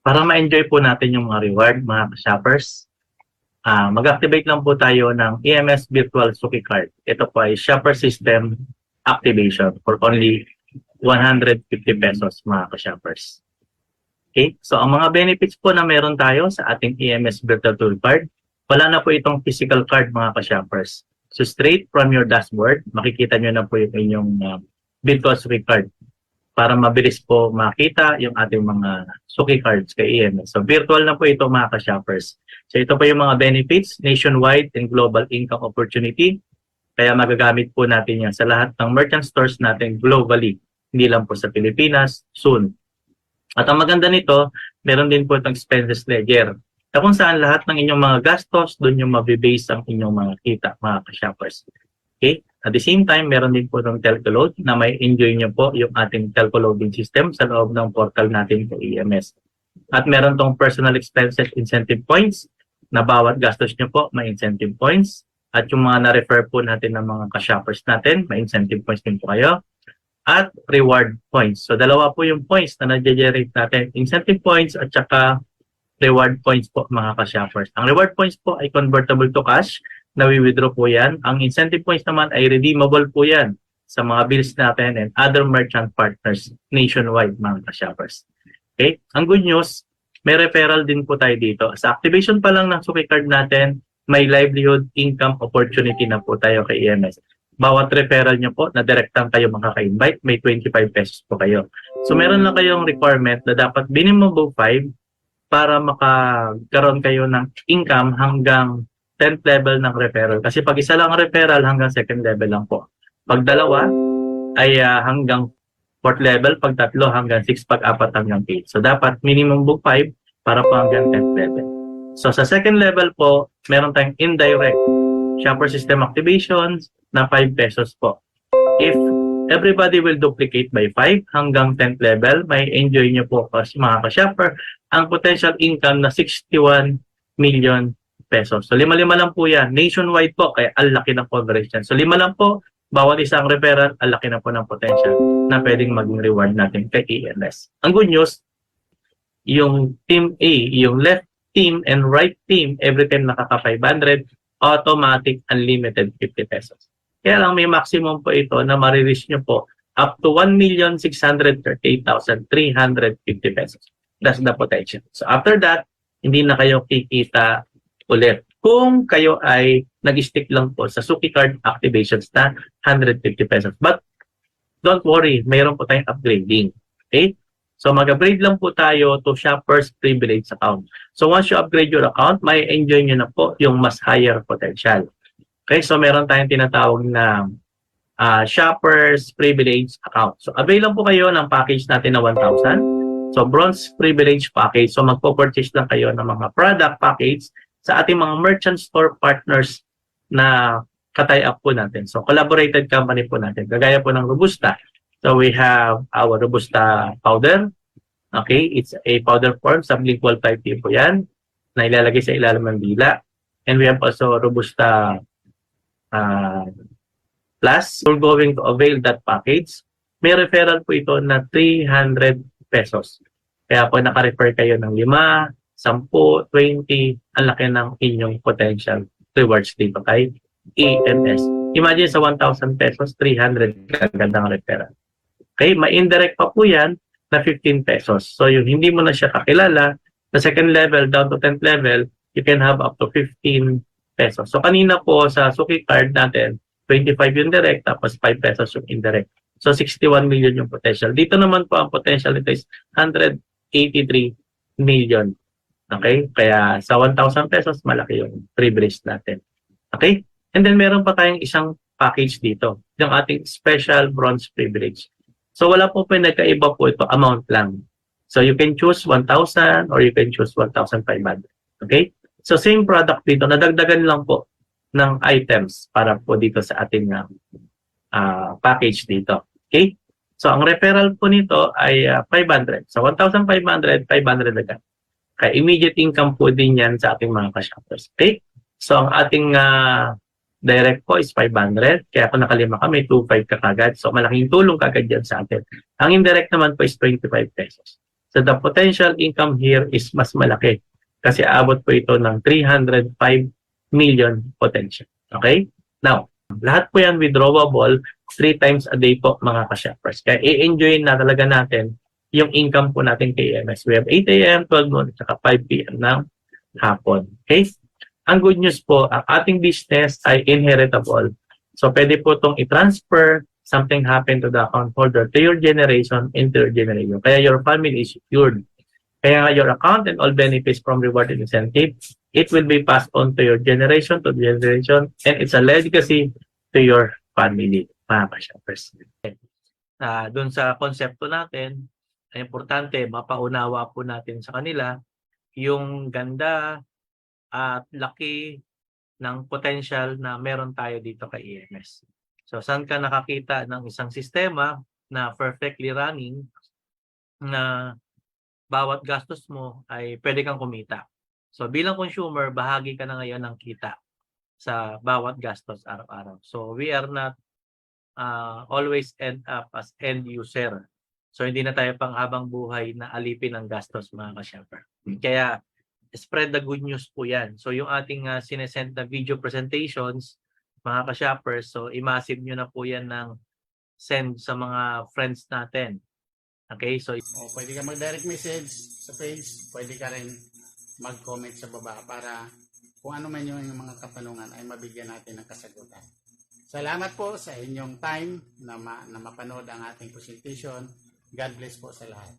para ma-enjoy po natin yung mga reward, mga shoppers, ah mag-activate lang po tayo ng EMS Virtual Suki Card. Ito po ay shopper system activation for only 150 pesos, mga ka-shoppers. Okay, so ang mga benefits po na meron tayo sa ating EMS Virtual Tool Card, wala na po itong physical card, mga ka-shoppers. So straight from your dashboard, makikita nyo na po yung inyong uh, virtual suki card para mabilis po makita yung ating mga suki cards kay EMS. So virtual na po ito mga ka-shoppers. So ito po yung mga benefits, nationwide and global income opportunity. Kaya magagamit po natin yan sa lahat ng merchant stores natin globally. Hindi lang po sa Pilipinas, soon. At ang maganda nito, meron din po itong expenses ledger. Na kung saan lahat ng inyong mga gastos, doon yung mabibase ang inyong mga kita, mga ka-shoppers. Okay? At the same time, meron din po itong telco load na may enjoy nyo po yung ating telco loading system sa loob ng portal natin sa EMS. At meron tong personal expenses incentive points na bawat gastos nyo po may incentive points. At yung mga na-refer po natin ng mga ka-shoppers natin, may incentive points din po kayo. At reward points. So dalawa po yung points na nag-generate natin. Incentive points at saka reward points po mga ka-shoppers. Ang reward points po ay convertible to cash nawi-withdraw po yan. Ang incentive points naman ay redeemable po yan sa mga bills natin and other merchant partners nationwide mga ka-shoppers. Okay? Ang good news, may referral din po tayo dito. Sa activation pa lang ng Suki Card natin, may livelihood income opportunity na po tayo kay EMS. Bawat referral nyo po, na direktang kayo makaka-invite, may 25 pesos po kayo. So meron lang kayong requirement na dapat minimum of 5 para makakaroon kayo ng income hanggang 10th level ng referral. Kasi pag isa lang ang referral, hanggang second level lang po. Pag dalawa, ay ah, hanggang fourth level. Pag tatlo, hanggang 6. Pag apat, hanggang 8. So, dapat minimum book 5 para po hanggang 10th level. So, sa second level po, meron tayong indirect shopper system activations na 5 pesos po. If everybody will duplicate by 5 hanggang 10th level, may enjoy nyo po kasi mga ka-shopper ang potential income na 61 million pesos. So lima-lima lang po yan. Nationwide po, kaya ang laki ng coverage yan. So lima lang po, bawat isang referral, ang laki na po ng potential na pwedeng maging reward natin kay ELS. Ang good news, yung team A, yung left team and right team, every time nakaka 500, automatic unlimited 50 pesos. Kaya lang may maximum po ito na marireach nyo po up to 1,638,350 pesos. That's the potential. So after that, hindi na kayo kikita ulit. Kung kayo ay nag-stick lang po sa Suki Card activations na 150 pesos. But don't worry, mayroon po tayong upgrading. Okay? So mag-upgrade lang po tayo to Shoppers Privilege account. So once you upgrade your account, may enjoy nyo na po yung mas higher potential. Okay? So meron tayong tinatawag na uh, Shoppers Privilege account. So avail lang po kayo ng package natin na 1,000. So bronze privilege package. So magpo-purchase lang kayo ng mga product package sa ating mga merchant store partners na katay up po natin. So collaborated company po natin. Kagaya po ng Robusta. So we have our Robusta powder. Okay, it's a powder form, sublingual type po yan na ilalagay sa ilalim ng dila. And we have also Robusta uh, Plus. We're going to avail that package. May referral po ito na 300 pesos. Kaya po naka-refer kayo ng 5, 10, 20, ang laki ng inyong potential rewards dito kay EMS. Imagine sa 1,000 pesos, 300 kagandang referral. Okay, may indirect pa po yan na 15 pesos. So yung hindi mo na siya kakilala, sa second level down to 10th level, you can have up to 15 pesos. So kanina po sa Suki card natin, 25 yung direct, tapos 5 pesos yung indirect. So 61 million yung potential. Dito naman po ang potential nito is 183 million. Okay? Kaya sa 1,000 pesos, malaki yung privilege natin. Okay? And then meron pa tayong isang package dito, yung ating special bronze privilege. So wala po pinagkaiba po ito, amount lang. So you can choose 1,000 or you can choose 1,500. Okay? So same product dito, nadagdagan lang po ng items para po dito sa ating uh, package dito. Okay? So ang referral po nito ay uh, 500. So 1,500, 500 agad. Kaya immediate income po din yan sa ating mga ka-shoppers. Okay? So, ang ating uh, direct po is 500. Kaya kung nakalima kami, 2.5 ka kagad. So, malaking tulong kagad yan sa atin. Ang indirect naman po is 25 pesos. So the potential income here is mas malaki kasi aabot po ito ng 305 million potential. Okay? Now, lahat po yan withdrawable three times a day po mga ka-shoppers. Kaya i-enjoy na talaga natin yung income po natin kay EMS. We have 8 a.m., 12 noon, at saka 5 p.m. ng hapon. Okay? Ang good news po, ang ating business ay inheritable. So, pwede po itong i-transfer something happen to the account holder to your generation into your generation. Kaya your family is secured. Kaya your account and all benefits from reward and incentive, it will be passed on to your generation to generation and it's a legacy to your family, mga ka-shoppers. Uh, doon sa konsepto natin, ay importante mapaunawa po natin sa kanila yung ganda at laki ng potential na meron tayo dito kay EMS. So saan ka nakakita ng isang sistema na perfectly running na bawat gastos mo ay pwede kang kumita. So bilang consumer, bahagi ka na ngayon ng kita sa bawat gastos araw-araw. So we are not uh, always end up as end user. So hindi na tayo pang habang buhay na alipin ng gastos mga ka-shopper. Kaya spread the good news po yan. So yung ating uh, sinesend na video presentations, mga ka-shoppers, so i-massive nyo na po yan ng send sa mga friends natin. Okay, so O pwede ka mag-direct message sa page, pwede ka rin mag-comment sa baba para kung ano man yung mga katanungan ay mabigyan natin ng kasagutan. Salamat po sa inyong time na, ma- na mapanood ang ating presentation. God bless po sa lahat.